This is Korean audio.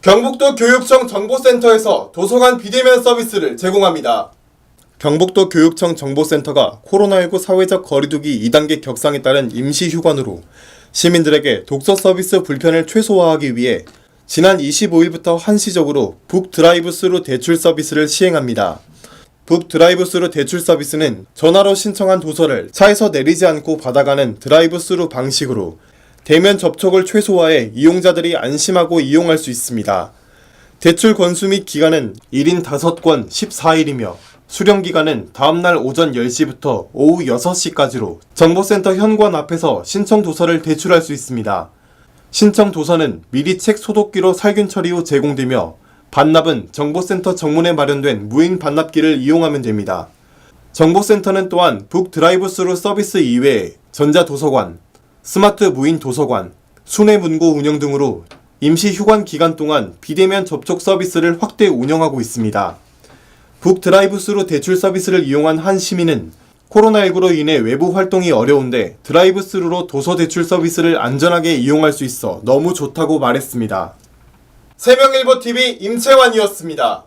경북도 교육청 정보센터에서 도서관 비대면 서비스를 제공합니다. 경북도 교육청 정보센터가 코로나19 사회적 거리두기 2단계 격상에 따른 임시 휴관으로 시민들에게 독서 서비스 불편을 최소화하기 위해 지난 25일부터 한시적으로 북 드라이브 스루 대출 서비스를 시행합니다. 북 드라이브 스루 대출 서비스는 전화로 신청한 도서를 차에서 내리지 않고 받아가는 드라이브 스루 방식으로 대면 접촉을 최소화해 이용자들이 안심하고 이용할 수 있습니다. 대출 건수 및 기간은 1인 5권 14일이며 수령 기간은 다음날 오전 10시부터 오후 6시까지로 정보센터 현관 앞에서 신청 도서를 대출할 수 있습니다. 신청 도서는 미리 책 소독기로 살균 처리 후 제공되며 반납은 정보센터 정문에 마련된 무인 반납기를 이용하면 됩니다. 정보센터는 또한 북 드라이브 스루 서비스 이외에 전자도서관, 스마트 무인 도서관, 순회문고 운영 등으로 임시 휴관 기간 동안 비대면 접촉 서비스를 확대 운영하고 있습니다. 북 드라이브 스루 대출 서비스를 이용한 한 시민은 코로나19로 인해 외부 활동이 어려운데 드라이브 스루로 도서 대출 서비스를 안전하게 이용할 수 있어 너무 좋다고 말했습니다. 세명일보 TV 임채환이었습니다.